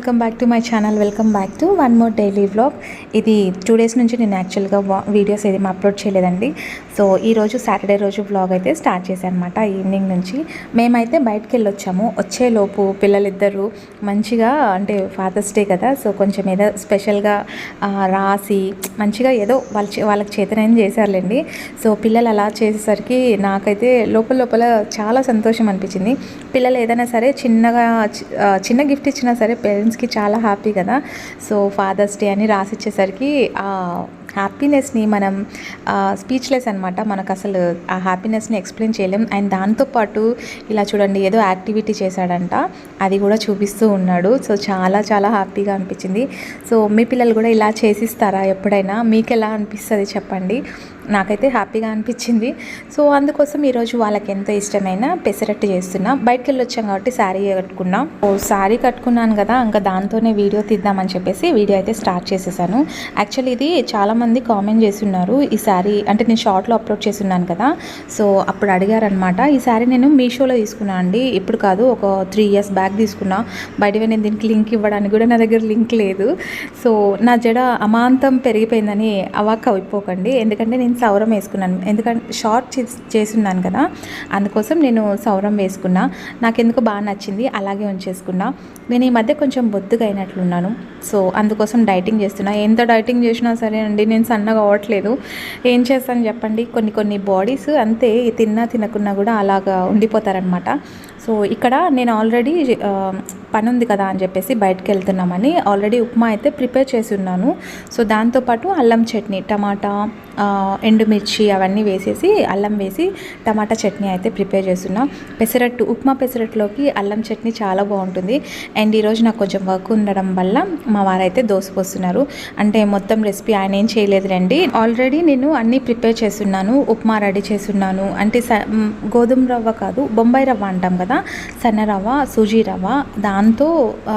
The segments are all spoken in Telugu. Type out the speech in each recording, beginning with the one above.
Welcome back to my channel. Welcome back to one more daily vlog. ఇది టూ డేస్ నుంచి నేను యాక్చువల్గా వీడియోస్ ఏది అప్లోడ్ చేయలేదండి. సో ఈరోజు సాటర్డే రోజు వ్లాగ్ అయితే స్టార్ట్ చేశాను అనమాట ఈవినింగ్ నుంచి మేమైతే బయటకు వెళ్ళి వచ్చాము వచ్చేలోపు పిల్లలిద్దరూ మంచిగా అంటే ఫాదర్స్ డే కదా సో కొంచెం ఏదో స్పెషల్గా రాసి మంచిగా ఏదో వాళ్ళ వాళ్ళకి చేతనైనా చేశారులేండి. సో పిల్లలు అలా చేసేసరికి నాకైతే లోపల లోపల చాలా సంతోషం అనిపించింది. పిల్లలు ఏదైనా సరే చిన్నగా చిన్న గిఫ్ట్ ఇచ్చినా సరే పేరెంట్స్కి చాలా హ్యాపీ కదా. సో ఫాదర్స్ డే అని రాసిచ్చేసరికి హ్యాపీనెస్ని మనం స్పీచ్లెస్ అనమాట మనకు అసలు ఆ హ్యాపీనెస్ని ఎక్స్ప్లెయిన్ చేయలేం. అండ్ దాంతోపాటు ఇలా చూడండి ఏదో యాక్టివిటీ చేశాడంట. అది కూడా చూపిస్తూ ఉన్నాడు. సో చాలా చాలా హ్యాపీగా అనిపించింది. సో మీ పిల్లలు కూడా ఇలా చేసిస్తారా ఎప్పుడైనా? మీకు ఎలా అనిపిస్తుంది చెప్పండి. నాకైతే హ్యాపీగా అనిపించింది. సో అందుకోసం ఈరోజు వాళ్ళకి ఎంతో ఇష్టమైన పెసరట్టు చేస్తున్నా. బయటకు వెళ్ళి వచ్చాం కాబట్టి శారీ కట్టుకున్నాం. ఓ శారీ కట్టుకున్నాను కదా. ఇంకా దాంతోనే వీడియో తీద్దామని చెప్పేసి వీడియో అయితే స్టార్ట్ చేసేసాను. యాక్చువల్లీ ఇది చాలా చాలామంది కామెంట్ చేస్తున్నారు ఈ శారీ అంటే నేను షార్ట్లో అప్లోడ్ చేస్తున్నాను కదా సో అప్పుడు అడిగారనమాట ఈ శారీ నేను మీషోలో తీసుకున్నాను అండి ఇప్పుడు కాదు ఒక త్రీ ఇయర్స్ బ్యాక్ తీసుకున్నా బయటవే నేను దీనికి లింక్ ఇవ్వడానికి కూడా నా దగ్గర లింక్ లేదు సో నా జడ అమాంతం పెరిగిపోయిందని అవాక్ అయిపోకండి ఎందుకంటే నేను సౌరం వేసుకున్నాను ఎందుకంటే షార్ట్ చేసి చేసున్నాను కదా అందుకోసం నేను సౌరం వేసుకున్నా నాకెందుకు బాగా నచ్చింది అలాగే ఉంచేసుకున్నా నేను ఈ మధ్య కొంచెం బొద్దుగా అయినట్లున్నాను సో అందుకోసం డైటింగ్ చేస్తున్నా ఎంత డైటింగ్ చేసినా సరే అండి నేను సన్నగా అవ్వట్లేదు. ఏం చేస్తాను చెప్పండి? కొన్ని కొన్ని బాడీస్ అంతే తిన్నా తినకున్నా కూడా అలాగా ఉండిపోతారనమాట సో ఇక్కడ నేను ఆల్రెడీ పని ఉంది కదా అని చెప్పేసి బయటకు వెళ్తున్నామని ఆల్రెడీ ఉప్మా అయితే ప్రిపేర్ చేసి ఉన్నాను సో దాంతోపాటు అల్లం చట్నీ టమాటా ఎండుమిర్చి అవన్నీ వేసేసి అల్లం వేసి టమాటా చట్నీ అయితే ప్రిపేర్ చేస్తున్నా. పెసరట్టు ఉప్మా పెసరట్టులోకి అల్లం చట్నీ చాలా బాగుంటుంది. అండ్ ఈరోజు నాకు కొంచెం వర్క్ ఉండడం వల్ల మా వారైతే దోసుకొస్తున్నారు పోస్తున్నారు. అంటే మొత్తం రెసిపీ ఆయన ఏం చేయలేదు రండి. ఆల్రెడీ నేను అన్నీ ప్రిపేర్ చేస్తున్నాను ఉప్మా రెడీ చేస్తున్నాను. అంటే స- గోధుమ రవ్వ కాదు బొంబాయి రవ్వ అంటాం కదా సన్న రవ్వ సూజీ రవ్వ దా దాంతో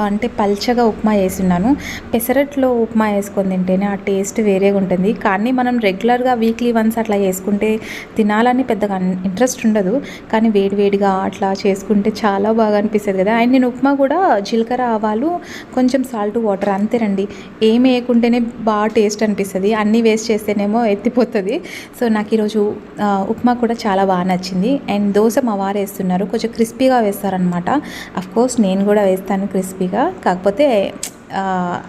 అంటే పల్చగా ఉప్మా వేసున్నాను. పెసరట్లో ఉప్మా వేసుకొని తింటేనే ఆ టేస్ట్ వేరేగా ఉంటుంది. కానీ మనం రెగ్యులర్గా వీక్లీ వన్స్ అట్లా చేసుకుంటే తినాలని పెద్దగా ఇంట్రెస్ట్ ఉండదు. కానీ వేడివేడిగా అట్లా చేసుకుంటే చాలా బాగా అనిపిస్తుంది కదా. అండ్ నేను ఉప్మా కూడా జీలకర్ర ఆవాలు కొంచెం సాల్ట్ వాటర్ అంతేనండి ఏమి వేయకుంటేనే బాగా టేస్ట్ అనిపిస్తుంది. అన్నీ వేస్ట్ చేస్తేనేమో ఎత్తిపోతుంది. సో నాకు ఈరోజు ఉప్మా కూడా చాలా బాగా నచ్చింది. అండ్ దోశ మా వారు వేస్తున్నారు. కొంచెం క్రిస్పీగా వేస్తారనమాట అఫ్ కోర్స్ నేను కూడా వేస్తాను క్రిస్పీగా. కాకపోతే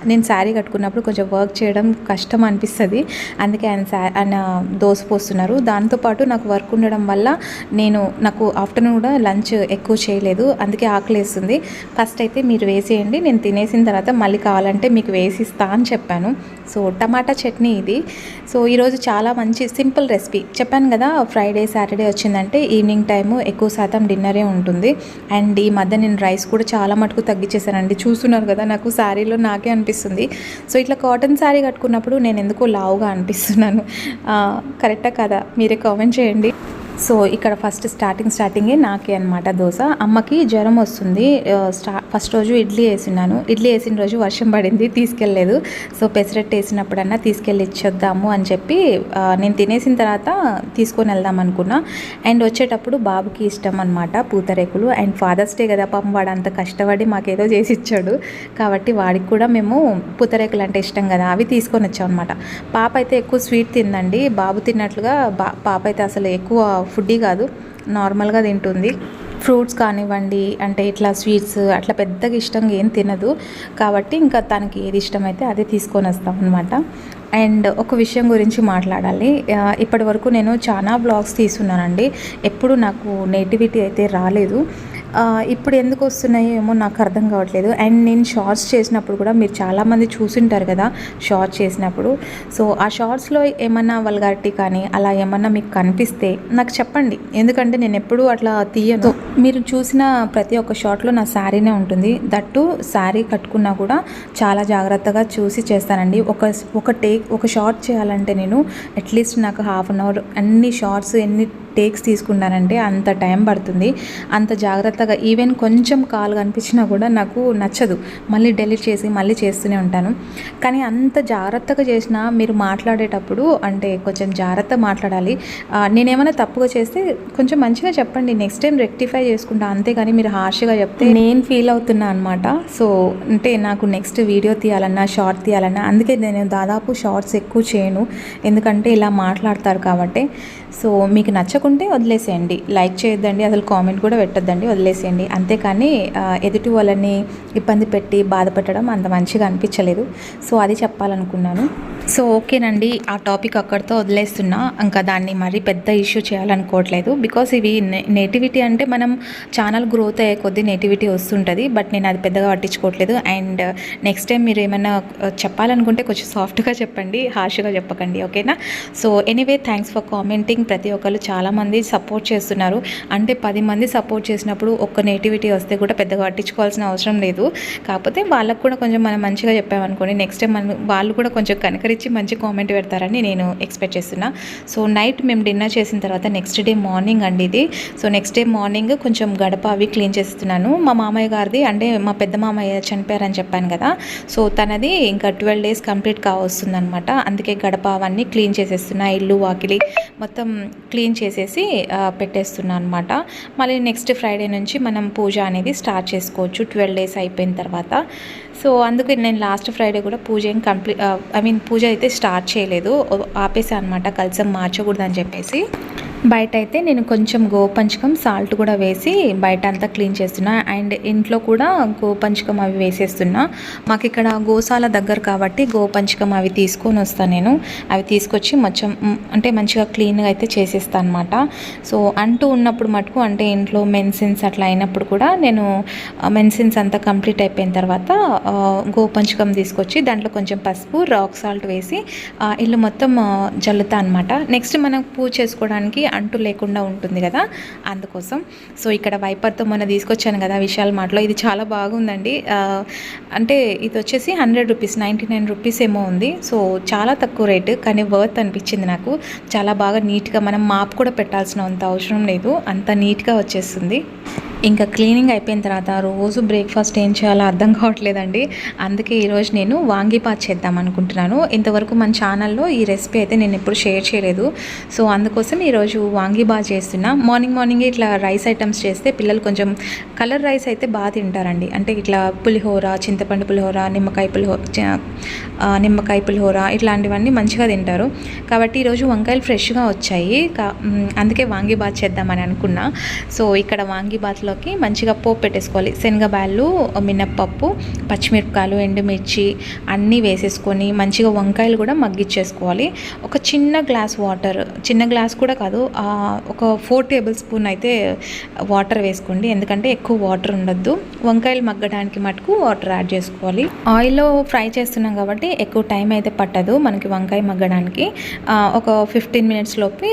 నేను శారీ కట్టుకున్నప్పుడు కొంచెం వర్క్ చేయడం కష్టం అనిపిస్తుంది. అందుకే ఆయన శా ఆయన దోశ పోస్తున్నారు. దాంతోపాటు నాకు వర్క్ ఉండడం వల్ల నేను నాకు ఆఫ్టర్నూన్ కూడా లంచ్ ఎక్కువ చేయలేదు. అందుకే ఆకలి వేస్తుంది ఫస్ట్ అయితే మీరు వేసేయండి. నేను తినేసిన తర్వాత మళ్ళీ కావాలంటే మీకు వేసిస్తా అని చెప్పాను. సో టమాటా చట్నీ ఇది. సో ఈరోజు చాలా మంచి సింపుల్ రెసిపీ. చెప్పాను కదా ఫ్రైడే సాటర్డే వచ్చిందంటే ఈవినింగ్ టైము ఎక్కువ శాతం డిన్నరే ఉంటుంది. అండ్ ఈ మధ్య నేను రైస్ కూడా చాలా మటుకు తగ్గించేసానండి చూస్తున్నారు కదా నాకు శారీలో నాకే అనిపిస్తుంది. సో ఇట్లా కాటన్ శారీ కట్టుకున్నప్పుడు నేను ఎందుకో లావుగా అనిపిస్తున్నాను. కరెక్టా కదా? మీరే కామెంట్ చేయండి. సో ఇక్కడ ఫస్ట్ స్టార్టింగ్ స్టార్టింగే నాకే అనమాట దోశ. అమ్మకి జ్వరం వస్తుంది. స్టా ఫస్ట్ రోజు ఇడ్లీ వేసినాను ఇడ్లీ వేసిన రోజు వర్షం పడింది తీసుకెళ్ళలేదు. సో పెసరట్టు వేసినప్పుడన్నా తీసుకెళ్ళి ఇచ్చొద్దాము అని చెప్పి నేను తినేసిన తర్వాత తీసుకొని వెళ్దాం అనుకున్నా. అండ్ వచ్చేటప్పుడు బాబుకి ఇష్టం అనమాట పూతరేకులు. అండ్ ఫాదర్స్ డే కదా పాపం వాడు అంత కష్టపడి మాకేదో చేసి ఇచ్చాడు. కాబట్టి వాడికి కూడా మేము పూతరేకులు అంటే ఇష్టం కదా అవి తీసుకొని వచ్చాం అనమాట పాప అయితే ఎక్కువ స్వీట్ తిందండి. బాబు తిన్నట్లుగా బా పాప అయితే అసలు ఎక్కువ ఫుడ్డీ కాదు నార్మల్గా తింటుంది. ఫ్రూట్స్ కానివ్వండి అంటే ఇట్లా స్వీట్స్ అట్లా పెద్దగా ఇష్టంగా ఏం తినదు. కాబట్టి ఇంకా తనకి ఏది ఇష్టమైతే అదే తీసుకొని వస్తాం అనమాట అండ్ ఒక విషయం గురించి మాట్లాడాలి. ఇప్పటి వరకు నేను చాలా బ్లాగ్స్ తీసుకున్నానండి ఎప్పుడు నాకు నేటివిటీ అయితే రాలేదు. ఇప్పుడు ఎందుకు వస్తున్నాయో ఏమో నాకు అర్థం కావట్లేదు. అండ్ నేను షార్ట్స్ చేసినప్పుడు కూడా మీరు చాలామంది చూసింటారు కదా షార్ట్స్ చేసినప్పుడు. సో ఆ షార్ట్స్లో ఏమన్నా వల్గారిటీ కానీ అలా ఏమన్నా మీకు కనిపిస్తే నాకు చెప్పండి. ఎందుకంటే నేను ఎప్పుడూ అట్లా తీయను. మీరు చూసిన ప్రతి ఒక్క షార్ట్లో నా శారీనే ఉంటుంది. దట్టు శారీ కట్టుకున్నా కూడా చాలా జాగ్రత్తగా చూసి చేస్తానండి. ఒక ఒక టేక్ ఒక షార్ట్ చేయాలంటే నేను అట్లీస్ట్ నాకు హాఫ్ అన్ అవర్ అన్ని షార్ట్స్ ఎన్ని టేక్స్ తీసుకున్నానంటే అంత టైం పడుతుంది. అంత జాగ్రత్తగా ఈవెన్ కొంచెం కాల్ కనిపించినా కూడా నాకు నచ్చదు. మళ్ళీ డెలీట్ చేసి మళ్ళీ చేస్తూనే ఉంటాను. కానీ అంత జాగ్రత్తగా చేసినా మీరు మాట్లాడేటప్పుడు అంటే కొంచెం జాగ్రత్త మాట్లాడాలి. నేనేమైనా తప్పుగా చేస్తే కొంచెం మంచిగా చెప్పండి. నెక్స్ట్ టైం రెక్టిఫై చేసుకుంటా. అంతేగాని మీరు హార్ష్గా చెప్తే నేను ఫీల్ అవుతున్నా అనమాట సో అంటే నాకు నెక్స్ట్ వీడియో తీయాలన్నా షార్ట్ తీయాలన్నా అందుకే నేను దాదాపు షార్ట్స్ ఎక్కువ చేయను. ఎందుకంటే ఇలా మాట్లాడతారు కాబట్టి. సో మీకు నచ్చకుంటే వదిలేసేయండి. లైక్ చేయొద్దండి అసలు కామెంట్ కూడా పెట్టొద్దండి వదిలేసేయండి. అంతేకాని ఎదుటి వాళ్ళని ఇబ్బంది పెట్టి బాధపెట్టడం అంత మంచిగా అనిపించలేదు. సో అది చెప్పాలనుకున్నాను. సో ఓకేనండి ఆ టాపిక్ అక్కడితో వదిలేస్తున్నా. ఇంకా దాన్ని మరీ పెద్ద ఇష్యూ చేయాలనుకోవట్లేదు. బికాస్ ఇవి నెటివిటీ అంటే మనం ఛానల్ గ్రోత్ అయ్యే కొద్దీ నేటివిటీ వస్తుంటుంది. బట్ నేను అది పెద్దగా పట్టించుకోవట్లేదు. అండ్ నెక్స్ట్ టైం మీరు ఏమైనా చెప్పాలనుకుంటే కొంచెం సాఫ్ట్గా చెప్పండి హార్ష్గా చెప్పకండి. ఓకేనా? So anyway thanks for commenting. ప్రతి ఒక్కరు చాలామంది సపోర్ట్ చేస్తున్నారు. అంటే పది మంది సపోర్ట్ చేసినప్పుడు ఒక్క నేటివిటీ వస్తే కూడా పెద్దగా పట్టించుకోవాల్సిన అవసరం లేదు. కాకపోతే వాళ్ళకు కూడా కొంచెం మనం మంచిగా చెప్పామనుకోండి నెక్స్ట్ టైం మనం వాళ్ళు కూడా కొంచెం కనకరించి మంచి కామెంట్ పెడతారని నేను ఎక్స్పెక్ట్ చేస్తున్నా. సో నైట్ మేము డిన్నర్ చేసిన తర్వాత నెక్స్ట్ డే మార్నింగ్ అండి ఇది. సో నెక్స్ట్ డే మార్నింగ్ కొంచెం గడప అవి క్లీన్ చేస్తున్నాను. మా మామయ్య గారిది అంటే మా పెద్ద మామయ్య చనిపోయారని చెప్పాను కదా. సో తనది ఇంకా ట్వెల్వ్ డేస్ కంప్లీట్ కావస్తుంది అనమాట అందుకే గడప అవన్నీ క్లీన్ చేసేస్తున్నా ఇల్లు వాకిలి మొత్తం క్లీన్ చేసేసి పెట్టేస్తున్నాను పెట్టేస్తున్నా అనమాట మళ్ళీ నెక్స్ట్ ఫ్రైడే నుంచి మనం పూజ అనేది స్టార్ట్ చేసుకోవచ్చు. ట్వెల్వ్ డేస్ అయిపోయిన తర్వాత. సో అందుకే నేను లాస్ట్ ఫ్రైడే కూడా పూజ ఏం కంప్లీట్ ఐ మీన్ పూజ అయితే స్టార్ట్ చేయలేదు. ఆపేసా అనమాట కలిసం మార్చకూడదని చెప్పేసి. బయట అయితే నేను కొంచెం గోపంచకం సాల్ట్ కూడా వేసి బయట అంతా క్లీన్ చేస్తున్నా. అండ్ ఇంట్లో కూడా గోపంచకం అవి వేసేస్తున్నా. మాకు ఇక్కడ గోశాల దగ్గర కాబట్టి గోపంచకం అవి తీసుకొని వస్తాను నేను. అవి తీసుకొచ్చి మొత్తం అంటే మంచిగా క్లీన్గా అయితే చేసేస్తాను అనమాట సో అంటూ ఉన్నప్పుడు మటుకు అంటే ఇంట్లో మెన్సిన్స్ అట్లా అయినప్పుడు కూడా నేను మెన్సిన్స్ అంతా కంప్లీట్ అయిపోయిన తర్వాత గోపంచకం తీసుకొచ్చి దాంట్లో కొంచెం పసుపు రాక్ సాల్ట్ వేసి ఇల్లు మొత్తం జల్లుతా అనమాట నెక్స్ట్ మనం పూజ చేసుకోవడానికి అంటు లేకుండా ఉంటుంది కదా అందుకోసం. సో ఇక్కడ వైపర్తో మొన్న తీసుకొచ్చాను కదా విశాల్ మాటలో ఇది చాలా బాగుందండి. అంటే ఇది వచ్చేసి hundred rupees ninety nine rupees ఏమో ఉంది. సో చాలా తక్కువ రేటు కానీ వర్త్ అనిపించింది నాకు. చాలా బాగా నీట్గా మనం మాప్ కూడా పెట్టాల్సిన అంత అవసరం లేదు. అంత నీట్గా వచ్చేస్తుంది. ఇంకా క్లీనింగ్ అయిపోయిన తర్వాత రోజు బ్రేక్ఫాస్ట్ ఏం చేయాలో అర్థం కావట్లేదండి. అందుకే ఈరోజు నేను వాంగిపాత్ చేద్దాం అనుకుంటున్నాను. ఇంతవరకు మన ఛానల్లో ఈ రెసిపీ అయితే నేను ఎప్పుడు షేర్ చేయలేదు. సో అందుకోసం ఈరోజు వాంగీబాత్ చేస్తున్నా. మార్నింగ్ మార్నింగ్ ఇట్లా రైస్ ఐటమ్స్ చేస్తే పిల్లలు కొంచెం కలర్ రైస్ అయితే బాగా తింటారండి. అంటే ఇట్లా పులిహోర చింతపండు పులిహోర నిమ్మకాయ పులిహోర చ- నిమ్మకాయ పులిహోర ఇట్లాంటివన్నీ మంచిగా తింటారు. కాబట్టి ఈరోజు వంకాయలు ఫ్రెష్గా వచ్చాయి. అందుకే వాంగిబాత్ చేద్దామని అనుకున్నా. సో ఇక్కడ వాంగీబాత్లోకి మంచిగా పోపు పెట్టేసుకోవాలి. శనగబాళ్ళు మినప్పప్పు పచ్చిమిరపకాయలు ఎండుమిర్చి అన్నీ వేసేసుకొని మంచిగా వంకాయలు కూడా మగ్గిచ్చేసుకోవాలి. ఒక చిన్న గ్లాస్ వాటర్ చిన్న గ్లాస్ కూడా కాదు ఒక ఫోర్ టేబుల్ స్పూన్ అయితే వాటర్ వేసుకోండి. ఎందుకంటే ఎక్కువ వాటర్ ఉండొద్దు. వంకాయలు మగ్గడానికి మటుకు వాటర్ యాడ్ చేసుకోవాలి. ఆయిల్లో ఫ్రై చేస్తున్నాం కాబట్టి ఎక్కువ టైం అయితే పట్టదు మనకి వంకాయ మగ్గడానికి. ఒక ఫిఫ్టీన్ మినిట్స్ లోపే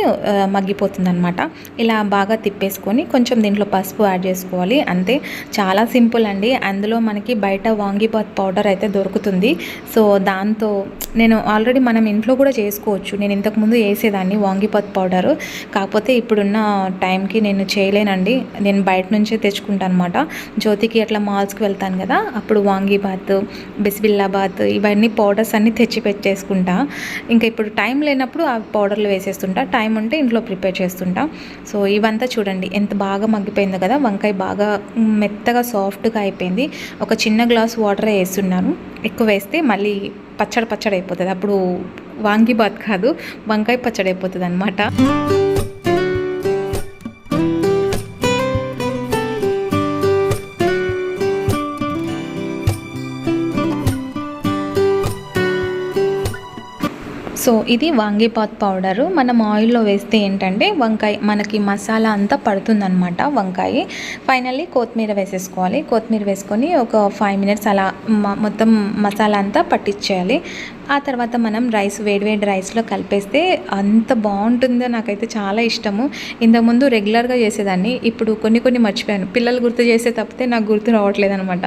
మగ్గిపోతుంది అనమాట ఇలా బాగా తిప్పేసుకొని కొంచెం దీంట్లో పసుపు యాడ్ వేసుకోవాలి. అంతే చాలా సింపుల్ అండి. అందులో మనకి బయట వాంగిబాత్ పౌడర్ అయితే దొరుకుతుంది. సో దాంతో నేను ఆల్రెడీ మనం ఇంట్లో కూడా చేసుకోవచ్చు. నేను ఇంతకుముందు వేసేదాన్ని వాంగిబాత్ పౌడర్. కాకపోతే ఇప్పుడున్న టైంకి నేను చేయలేనండి. నేను బయట నుంచే తెచ్చుకుంటాను అనమాట జ్యోతికి అట్లా మాల్స్కి వెళ్తాను కదా అప్పుడు వాంగీబాత్ బిస్బిల్లాబాత్ ఇవన్నీ పౌడర్స్ అన్నీ తెచ్చి పెట్టేసుకుంటా. ఇంకా ఇప్పుడు టైం లేనప్పుడు ఆ పౌడర్లు వేసేస్తుంటా. టైం ఉంటే ఇంట్లో ప్రిపేర్ చేస్తుంటా. సో ఇవంతా చూడండి. ఎంత బాగా మగ్గిపోయిందో కదా వంకాయ బాగా మెత్తగా సాఫ్ట్గా అయిపోయింది. ఒక చిన్న గ్లాస్ వాటర్ వేస్తున్నాను ఎక్కువ వేస్తే మళ్ళీ పచ్చడి పచ్చడి అయిపోతుంది. అప్పుడు వాంగిబాత్ కాదు వంకాయ పచ్చడి అయిపోతుంది అనమాట సో ఇది వాంగీపాత్ పౌడరు. మనం ఆయిల్లో వేస్తే ఏంటంటే వంకాయ మనకి మసాలా అంతా పడుతుందనమాట వంకాయ. ఫైనల్లీ కొత్తిమీర వేసేసుకోవాలి. కొత్తిమీర వేసుకొని ఒక ఫైవ్ మినిట్స్ అలా మొత్తం మసాలా అంతా పట్టించేయాలి. ఆ తర్వాత మనం రైస్ వేడివేడి రైస్లో కలిపేస్తే అంత బాగుంటుందో నాకైతే చాలా ఇష్టము. ఇంతకుముందు రెగ్యులర్గా చేసేదాన్ని. ఇప్పుడు కొన్ని కొన్ని మర్చిపోయాను. పిల్లలు గుర్తు చేసే తప్పితే నాకు గుర్తు రావట్లేదు అనమాట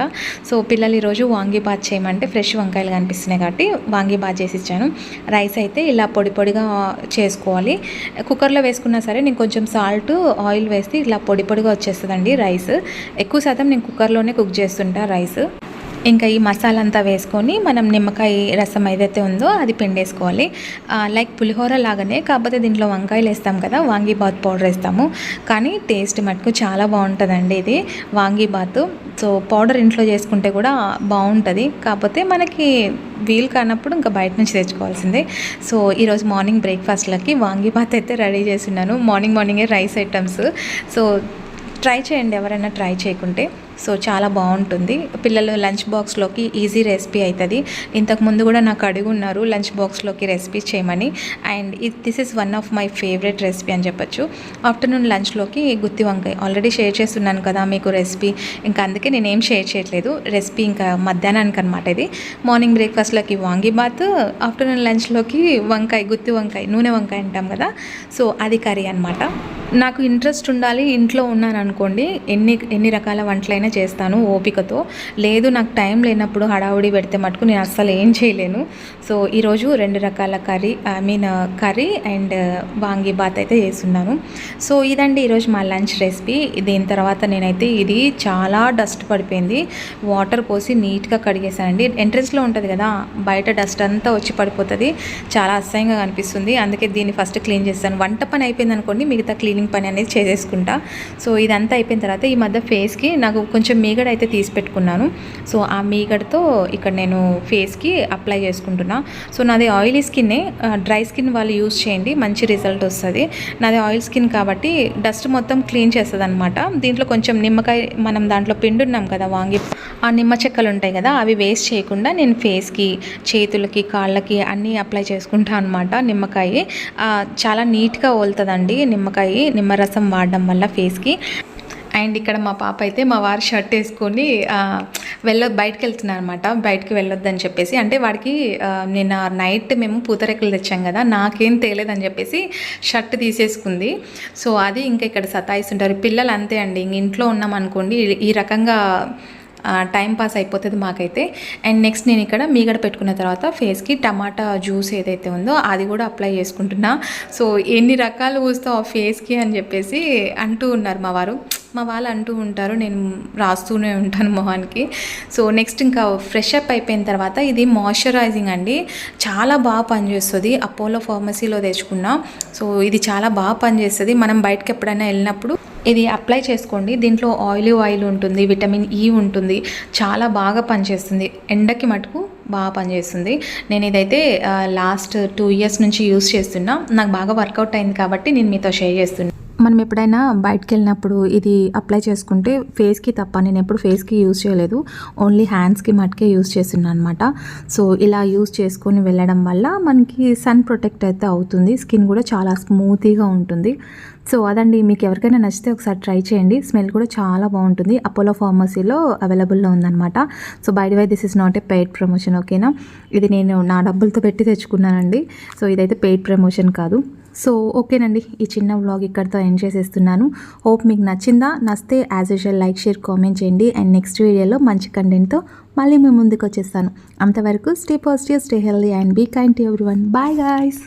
సో పిల్లలు ఈరోజు వాంగి బాత్ చేయమంటే ఫ్రెష్ వంకాయలు కనిపిస్తున్నాయి కాబట్టి వాంగి బాత్ చేసి ఇచ్చాను. రైస్ అయితే ఇలా పొడి పొడిగా చేసుకోవాలి. కుక్కర్లో వేసుకున్నా సరే నేను కొంచెం సాల్ట్ ఆయిల్ వేస్తే ఇలా పొడి పొడిగా వచ్చేస్తుందండి రైస్. ఎక్కువ శాతం నేను కుక్కర్లోనే కుక్ చేస్తుంటా రైస్. ఇంకా ఈ మసాలా అంతా వేసుకొని మనం నిమ్మకాయ రసం ఏదైతే ఉందో అది పిండేసుకోవాలి. లైక్ పులిహోర లాగానే కాకపోతే దీంట్లో వంకాయలు వేస్తాం కదా వాంగీబాత్ పౌడర్ వేస్తాము. కానీ టేస్ట్ మటుకు చాలా బాగుంటుందండి ఇది వాంగీబాత్. సో పౌడర్ ఇంట్లో చేసుకుంటే కూడా బాగుంటుంది. కాకపోతే మనకి వీలు కానప్పుడు ఇంకా బయట నుంచి తెచ్చుకోవాల్సిందే. సో ఈరోజు మార్నింగ్ బ్రేక్ఫాస్ట్లకి వాంగీబాత్ అయితే రెడీ చేస్తున్నాను మార్నింగ్ మార్నింగే రైస్ ఐటమ్స్. సో ట్రై చేయండి ఎవరైనా ట్రై చేయకుంటే. సో చాలా బాగుంటుంది. పిల్లలు లంచ్ బాక్స్లోకి ఈజీ రెసిపీ అవుతుంది ఇంతకుముందు కూడా నాకు అడిగి ఉన్నారు లంచ్ బాక్స్లోకి రెసిపీ చేయమని. And this is one of my favourite recipe అని చెప్పొచ్చు. ఆఫ్టర్నూన్ లంచ్లోకి గుత్తి వంకాయ. ఆల్రెడీ షేర్ చేస్తున్నాను కదా మీకు రెసిపీ. ఇంకా అందుకే నేను ఏం షేర్ చేయట్లేదు. రెసిపీ ఇంకా మధ్యాహ్నానికి అనమాట ఇది. మార్నింగ్ బ్రేక్ఫాస్ట్లోకి వాంగిబాత్ ఆఫ్టర్నూన్ లంచ్లోకి వంకాయ గుత్తి వంకాయ నూనె వంకాయ అంటాం కదా. సో అది కర్రీ అనమాట నాకు ఇంట్రెస్ట్ ఉండాలి ఇంట్లో ఉన్నాను అనుకోండి ఎన్ని ఎన్ని రకాల వంటలైనా చేస్తాను ఓపికతో. లేదు నాకు టైం లేనప్పుడు హడావుడి పెడితే మటుకు నేను అస్సలు ఏం చేయలేను. సో ఈరోజు రెండు రకాల curry I mean curry and vangi bath అయితే చేస్తున్నాను. సో ఇదండి ఈరోజు మా లంచ్ రెసిపీ. దీని తర్వాత నేనైతే ఇది చాలా డస్ట్ పడిపోయింది. వాటర్ పోసి నీట్గా కడిగేసానండి ఎంట్రెన్స్లో ఉంటుంది కదా బయట డస్ట్ అంతా వచ్చి పడిపోతుంది. చాలా అసహ్యంగా కనిపిస్తుంది. అందుకే దీన్ని ఫస్ట్ క్లీన్ చేస్తాను. వంట పని అయిపోయింది అనుకోండి మిగతా క్లీనింగ్ పని అనేది చేసేసుకుంటా. సో ఇదంతా అయిపోయిన తర్వాత ఈ మధ్య ఫేస్కి నాకు కొంచెం మీగడ అయితే తీసి పెట్టుకున్నాను. సో ఆ మీగడతో ఇక్కడ నేను ఫేస్కి అప్లై చేసుకుంటున్నా. సో నాది ఆయిలీ స్కిన్నే డ్రై స్కిన్ వాళ్ళు యూస్ చేయండి మంచి రిజల్ట్ వస్తుంది. నాది ఆయిల్ స్కిన్ కాబట్టి డస్ట్ మొత్తం క్లీన్ చేస్తుంది అనమాట దీంట్లో కొంచెం నిమ్మకాయ మనం దాంట్లో పిండున్నాం కదా వాంగి ఆ నిమ్మ చెక్కలు ఉంటాయి కదా అవి వేస్ట్ చేయకుండా నేను ఫేస్కి చేతులకి కాళ్ళకి అన్నీ అప్లై చేసుకుంటా అనమాట నిమ్మకాయ. చాలా నీట్గా ఓలుతుందండి నిమ్మకాయ నిమ్మరసం వాడడం వల్ల ఫేస్కి. అండ్ ఇక్కడ మా పాప అయితే మా వారి షర్ట్ వేసుకొని వెళ్ళ బయటకు వెళ్తున్నాను అనమాట బయటకు వెళ్ళొద్దని చెప్పేసి. అంటే వాడికి నిన్న నైట్ మేము పూతరేకులు తెచ్చాం కదా నాకేం తేలేదని చెప్పేసి షర్ట్ తీసేసుకుంది. సో అది ఇంకా ఇక్కడ సతాయిస్తుంటారు. పిల్లలు అంతే అండి. ఇంట్లో ఉన్నాం అనుకోండి ఈ- రకంగా టైం పాస్ అయిపోతుంది మాకైతే. అండ్ నెక్స్ట్ నేను ఇక్కడ మీగడ పెట్టుకున్న తర్వాత ఫేస్కి టమాటా జ్యూస్ ఏదైతే ఉందో అది కూడా అప్లై చేసుకుంటున్నా. సో ఎన్ని రకాలు పూస్తావు ఆ ఫేస్కి అని చెప్పేసి అంటూ ఉన్నారు మా వారు. మా వాళ్ళు అంటూ ఉంటారు నేను రాస్తూనే ఉంటాను మొహానికి. సో నెక్స్ట్ ఇంకా ఫ్రెష్ అప్ అయిపోయిన తర్వాత ఇది మాయిశ్చరైజింగ్ అండి. చాలా బాగా పనిచేస్తుంది. అపోలో ఫార్మసీలో తెచ్చుకున్నా. సో ఇది చాలా బాగా పనిచేస్తుంది. మనం బయటకు ఎప్పుడైనా వెళ్ళినప్పుడు ఇది అప్లై చేసుకోండి. దీంట్లో ఆయిల్ ఆయిల్ ఉంటుంది విటమిన్ ఈ ఉంటుంది. చాలా బాగా పనిచేస్తుంది. ఎండకి మటుకు బాగా పనిచేస్తుంది. నేను ఇదైతే లాస్ట్ టూ ఇయర్స్ నుంచి యూస్ చేస్తున్నా. నాకు బాగా వర్కౌట్ అయింది కాబట్టి నేను మీతో షేర్ చేస్తున్నా. మనం ఎప్పుడైనా బయటకు వెళ్ళినప్పుడు ఇది అప్లై చేసుకుంటే ఫేస్కి తప్ప నేను ఎప్పుడు ఫేస్కి యూజ్ చేయలేదు. ఓన్లీ హ్యాండ్స్కి మటుకే యూజ్ చేస్తున్నాను అనమాట సో ఇలా యూజ్ చేసుకొని వెళ్ళడం వల్ల మనకి సన్ ప్రొటెక్ట్ అయితే అవుతుంది. స్కిన్ కూడా చాలా స్మూతీగా ఉంటుంది. సో అదండి. మీకు ఎవరికైనా నచ్చితే ఒకసారి ట్రై చేయండి. స్మెల్ కూడా చాలా బాగుంటుంది. అపోలో ఫార్మసీలో అవైలబుల్లో ఉందన్నమాట. So by why this is not a paid promotion ఓకేనా? ఇది నేను నా డబ్బులతో పెట్టి తెచ్చుకున్నానండి. సో ఇదైతే పెయిడ్ ప్రమోషన్ కాదు. సో ఓకేనండి. ఈ చిన్న వ్లాగ్ ఇక్కడితో ఎండ్ చేసేస్తున్నాను. హోప్ మీకు నచ్చిందా? నచ్చితే as usual like share comment చేయండి. అండ్ నెక్స్ట్ వీడియోలో మంచి కంటెంట్తో మళ్ళీ మేము ముందుకు వచ్చేస్తాను అంతవరకు stay positive stay healthy and be kind to everyone bye guys!